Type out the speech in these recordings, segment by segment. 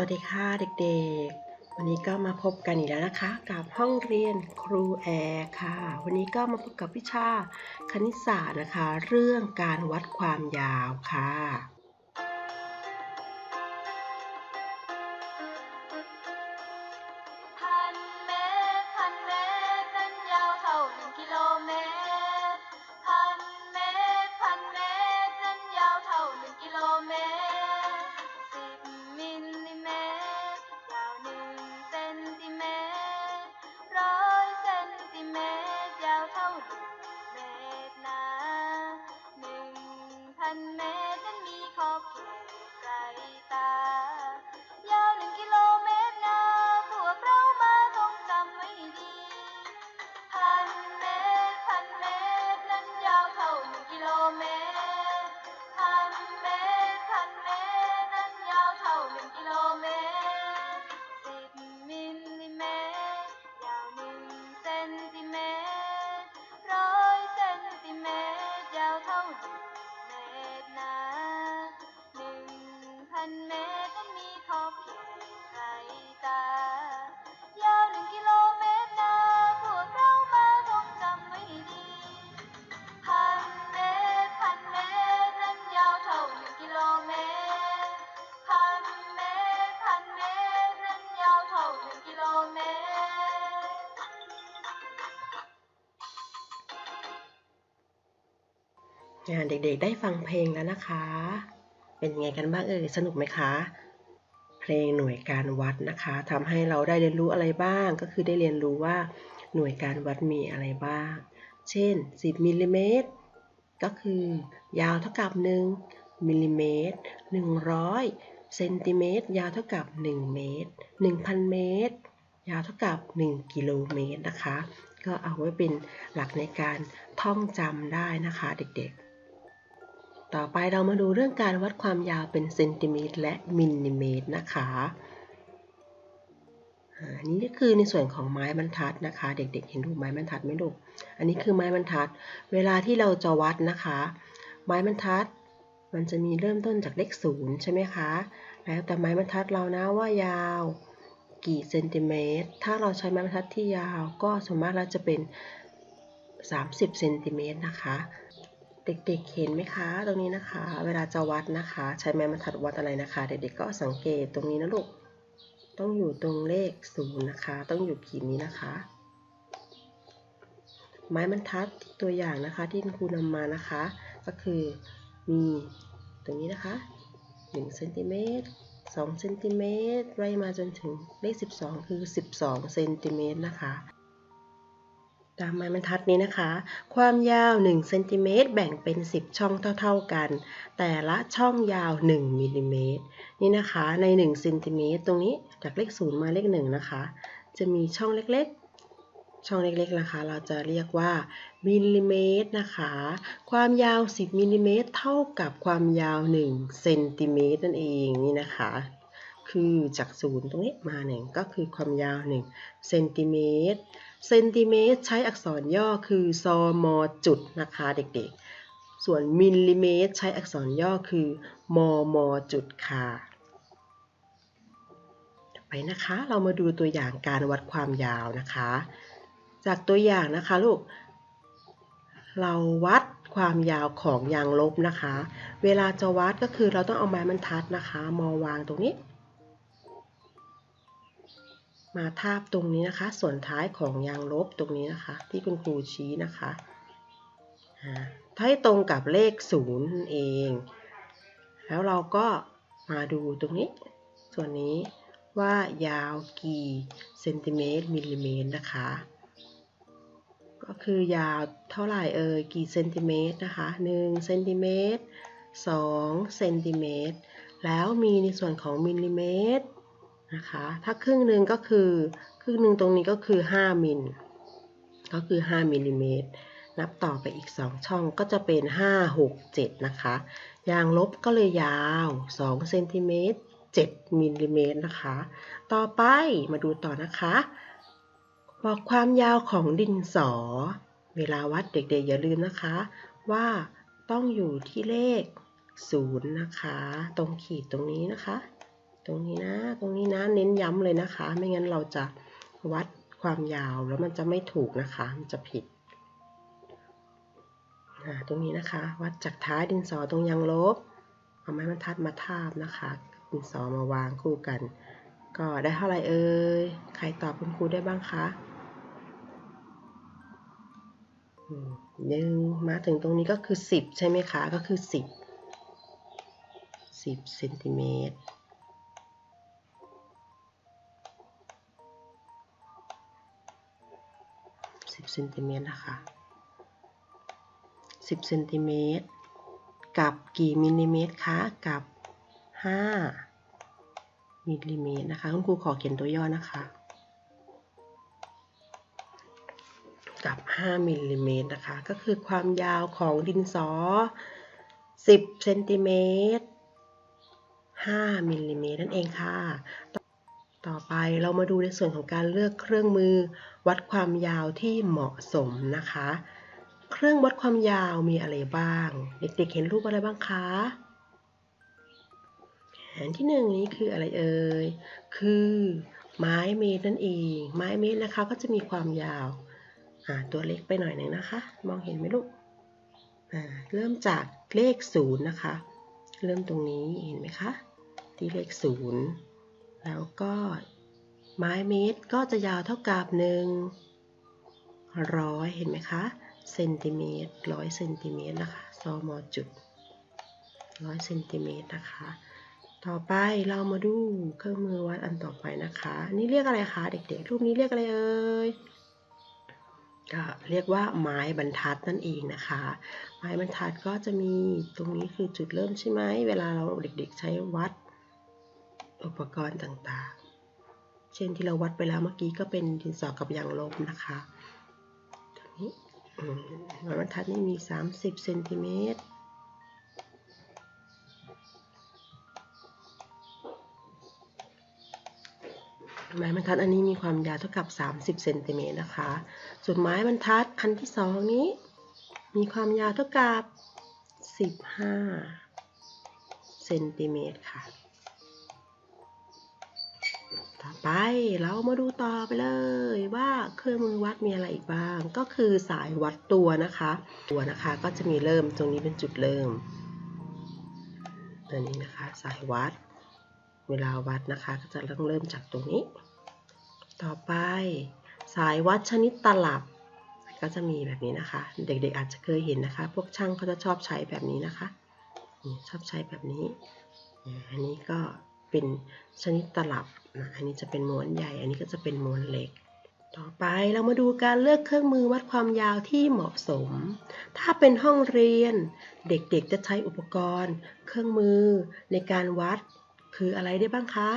วัสดีค่ะเด็กๆ วันนี้ก็มาพบกันอีกแล้วนะคะ กับห้องเรียนครูแอร์ค่ะ วันนี้ก็มาพบกับวิชาคณิตศาสตร์นะคะ เรื่องการวัดความยาวค่ะ งานเด็กๆได้ฟังเพลงแล้วนะคะ เป็นยังไงกันบ้างเอ่ยสนุกไหมคะ เพลงหน่วยการวัดนะคะทำให้เราได้เรียนรู้อะไรบ้าง ก็คือได้เรียนรู้ว่าหน่วยการวัดมีอะไรบ้าง เช่น 10มิลลิเมตรก็คือยาวเท่ากับ 1มิลลิเมตร100เซนติเมตรยาวเท่ากับ 1 เมตร 1,000 เมตร ยาวเท่ากับ 1 กิโลเมตรนะคะ ก็เอาไว้เป็นหลักในการท่องจำได้นะคะเด็กๆ ต่อไปเรามาดูเรื่องการวัดความยาวเป็นเซนติเมตรและมิลลิเมตรนะคะอันนี้ก็คือในส่วนของไม้บรรทัดนะคะ เด็กๆ เห็นรูปไม้บรรทัดไหมลูก อันนี้คือไม้บรรทัด เวลาที่เราจะวัดนะคะ ไม้บรรทัด มันจะมีเริ่มต้นจากเลขศูนย์ใช่ไหมคะ แล้วแต่ไม้บรรทัดเรานะว่ายาวกี่เซนติเมตร ถ้าเราใช้ไม้บรรทัดที่ยาวก็ส่วนมากแล้วจะเป็น 30เซนติเมตรนะคะ เด็กๆเห็นไหมคะ ตรงนี้นะคะ เวลาจะวัดนะคะ ใช้ไม้บรรทัดวัดอะไรนะคะ เด็กๆก็สังเกตตรงนี้นะลูก ต้องอยู่ตรงเลขศูนย์นะคะ ต้องอยู่ขีดนี้นะคะ ไม้บรรทัดตัวอย่างนะคะ ที่คุณครูนำมานะคะ ก็คือมีตรงนี้นะคะ1เซนติเมตร2เซนติเมตรไล่มาจนถึงเลข 12 คือ 12เซนติเมตรนะคะ ตามไม้บรรทัดนี้นะคะ ความยาว1เซนติเมตรแบ่งเป็น 10 ช่องเท่า ๆกัน แต่ละช่องยาว 1มิลลิเมตรนี่นะคะ ใน1เซนติเมตรตรงนี้จากเลข0มาเลข1นะคะ จะมีช่องเล็กๆ ช่องเล็กๆนะคะ เราจะเรียกว่ามิลลิเมตรนะคะ ความยาว 10มิลลิเมตรเท่ากับความยาว1เซนติเมตรนั่นเองนี่นะคะ คือจากศูนย์ตรงนี้มาหนึ่งก็คือความยาว1เซนติเมตรเซนติเมตรใช้อักษรย่อคือซอมอจุดนะคะเด็กๆ ส่วนมิลลิเมตรใช้อักษรย่อคือมอมอจุดค่ะไปนะคะ เรามาดูตัวอย่างการวัดความยาวนะคะ จากตัวอย่างนะคะลูก เราวัดความยาวของยางลบนะคะ เวลาจะวัดก็คือเราต้องเอาไม้บรรทัดนะคะ มาวางตรงนี้ มาทาบตรงนี้นะคะ ส่วนท้ายของยางลบตรงนี้นะคะ ที่คุณครูชี้นะคะอ่าให้ตรงกับเลขศูนย์นั่นเอง แล้วเราก็มาดูตรงนี้ ส่วนนี้ว่ายาวกี่เซนติเมตรมิลลิเมตรนะคะ ก็คือยาวเท่าไหร่เอ่ยกี่เซนติเมตรนะคะ1เซนติเมตร2เซนติเมตรแล้วมีในส่วนของมิลลิเมตร นะคะ ถ้าครึ่งหนึ่งก็คือ ครึ่งหนึ่งตรงนี้ก็คือ 5 มิล ก็คือ 5มิลลิเมตร นับต่อไปอีก 2 ช่องก็จะเป็น 5 6 7 นะคะ ยางลบก็เลยยาว2เซนติเมตร7มิลลิเมตรนะคะ ต่อไปมาดูต่อนะคะ บอกความยาวของดินสอ เวลาวัดเด็กๆอย่าลืมนะคะ ว่าต้องอยู่ที่เลข0นะคะ ตรงขีดตรงนี้นะคะ ตรงนี้นะ ตรงนี้นะ เน้นย้ำเลยนะคะ ไม่งั้นเราจะวัดความยาวแล้วมันจะไม่ถูกนะคะ มันจะผิด ตรงนี้นะคะ วัดจากท้ายดินสอตรงยางลบ เอาไม้บรรทัดมาทาบนะคะ ดินสอมาวางคู่กัน ก็ได้เท่าไหร่เอ่ย ใครตอบคุณครูได้บ้างคะหนึ่งมาถึงตรงนี้ก็คือ 10 ใช่ไหมคะ ก็คือ 10 10เซนติเมตร เซนติเมตรนะคะ10เซนติเมตรกับกี่มิลลิเมตรคะกับ5มิลลิเมตรนะคะคุณครูขอเขียนตัวย่อนะคะ กับ5มิลลิเมตรนะคะ ก็คือความยาวของดินสอ10เซนติเมตร5มิลลิเมตรนั่นเองค่ะ ต่อไปเรามาดูในส่วนของการเลือกเครื่องมือ วัดความยาวที่เหมาะสมนะคะ เครื่องวัดความยาวมีอะไรบ้าง เด็กๆเห็นรูปอะไรบ้างคะอันที่หนึ่งนี้คืออะไรเอ่ย คือไม้เมตรนั่นเอง ไม้เมตรนะคะก็จะมีความยาวอ่าตัวเล็กไปหน่อยหนึ่งนะคะ มองเห็นไหมลูก เริ่มจากเลขศูนย์นะคะ เริ่มตรงนี้เห็นไหมคะ ที่เลขศูนย์ แล้วก็ไม้เมตรก็จะยาวเท่ากับหนึ่งร้อยเห็นไหมคะเซนติเมตรร้อยเซนติเมตรนะคะซอมอจุดร้อยเซนติเมตรนะคะ ต่อไปเรามาดูเครื่องมือวัดอันต่อไปนะคะอันนี่เรียกอะไรคะเด็กๆรูปนี้เรียกอะไรเอ่ยก็เรียกว่าไม้บรรทัดนั่นเองนะคะ ไม้บรรทัดก็จะมีตรงนี้คือจุดเริ่มใช่ไหมเวลาเราเด็กๆใช้วัด อุปกรณ์ต่างๆ เช่นที่เราวัดไปแล้วเมื่อกี้ก็เป็นดินสอกับยางลบนะคะตรงนี้ไม้บรรทัดนี่มี 30เซนติเมตรไม้บรรทัดอันนี้มีความยาวเท่ากับ 30เซนติเมตรนะคะ ส่วนไม้บรรทัดอันที่สองนี้ มีความยาวเท่ากับ 15เซนติเมตรค่ะ ไปเรามาดูต่อไปเลยว่าเครื่องมือวัดมีอะไรอีกบ้าง ก็คือสายวัดตัวนะคะ ตัวนะคะก็จะมีเริ่มตรงนี้เป็นจุดเริ่มตัวนี้นะคะสายวัด เวลาวัดนะคะก็จะเริ่มเริ่มจากตรงนี้ ต่อไป สายวัดชนิดตลับ ก็จะมีแบบนี้นะคะ เด็กๆอาจจะเคยเห็นนะคะ พวกช่างเขาจะชอบใช้แบบนี้นะคะชอบใช้แบบนี้อันนี้ก็ เป็นชนิดตลับนะอันนี้จะเป็นม้วนใหญ่ อันนี้ก็จะเป็นม้วนเล็ก ต่อไปเรามาดูการเลือกเครื่องมือวัดความยาวที่เหมาะสม ถ้าเป็นห้องเรียน เด็กๆจะใช้อุปกรณ์ เครื่องมือในการวัดคืออะไรได้บ้างคะ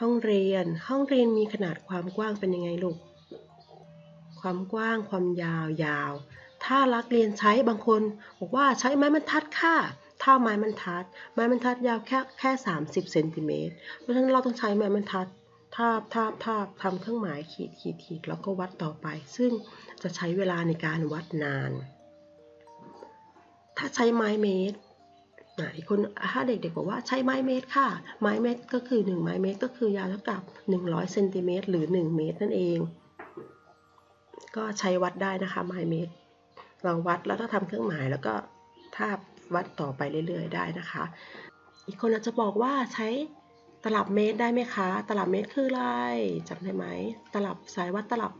ห้องเรียน ห้องเรียนมีขนาดความกว้างเป็นยังไงลูก ความกว้างความยาวยาว ถ้ารักเรียนใช้บางคนบอกว่าใช้ไม้บรรทัดค่ะ ถ้าไม้บรรทัด ไม้บรรทัดยาวแค่แค่ 30เซนติเมตรเพราะฉะนั้นเราต้องใช้ไม้บรรทัดทาบทาบทาบทำเครื่องหมายขีดขีดขีดแล้วก็วัดต่อไป ซึ่งจะใช้เวลาในการวัดนาน ถ้าใช้ไม้เมตรอะอีกคนถ้าเด็กๆบอกว่าใช้ไม้เมตรค่ะ ไม้เมตรก็คือ 1 ไม้เมตร ก็คือยาวเท่ากับ 100เซนติเมตรหรือ 1 เมตรนั่นเอง ก็ใช้วัดได้นะคะไม้เมตร เราวัดแล้วก็ทำเครื่องหมายแล้วก็ทาบ วัดต่อไปเรื่อยๆ ได้นะคะ อีกคนอาจจะบอกว่าใช้ตลับเมตรได้ไหมคะ ตลับเมตรคืออะไรจำได้ไหม ตลับสายวัดตลับ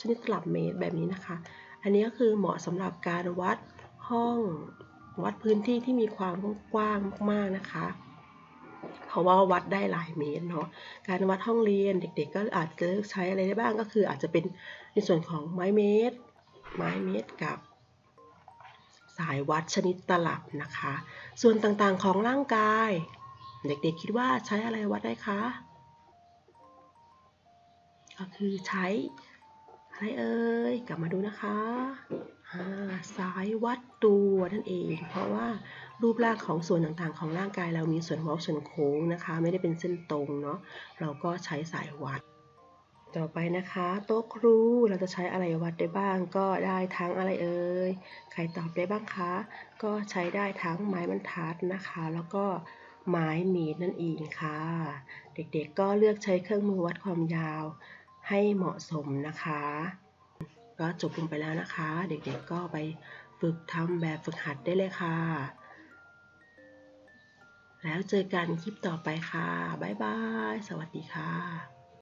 ชนิดตลับเมตรแบบนี้นะคะ อันนี้ก็คือเหมาะสำหรับการวัดห้องวัดพื้นที่ที่มีความกว้างมากๆนะคะเพราะว่าวัดได้หลายเมตรเนาะ การวัดห้องเรียนเด็กๆ ก็อาจจะเลือกใช้อะไรได้บ้างก็คืออาจจะเป็นในส่วนของไม้เมตร ไม้เมตรกับ สายวัดชนิดตลับนะคะ ส่วนต่างๆของร่างกาย เด็กๆคิดว่าใช้อะไรวัดได้คะ ก็คือใช้อะไรเอ่ย กลับมาดูนะคะาสายวัดตัวนั่นเอง เพราะว่ารูปร่างของส่วนต่างๆ ของร่างกายเรามีส่วนเว้าส่วนโค้งนะคะ ไม่ได้เป็นเส้นตรงเนาะ เราก็ใช้สายวัด ต่อไปนะคะ โต๊ะครูเราจะใช้อะไรวัดได้บ้างก็ได้ทั้งอะไรเอ่ยใครตอบได้บ้างคะ ก็ใช้ได้ทั้งไม้บรรทัดนะคะ แล้วก็ไม้เมตรนั่นเองค่ะ เด็กๆก็เลือกใช้เครื่องมือวัดความยาวให้เหมาะสมนะคะ ก็จบลงไปแล้วนะคะ เด็กๆก็ไปฝึกทำแบบฝึกหัดได้เลยค่ะ แล้วเจอกันคลิปต่อไปค่ะ บ๊ายบาย สวัสดีค่ะ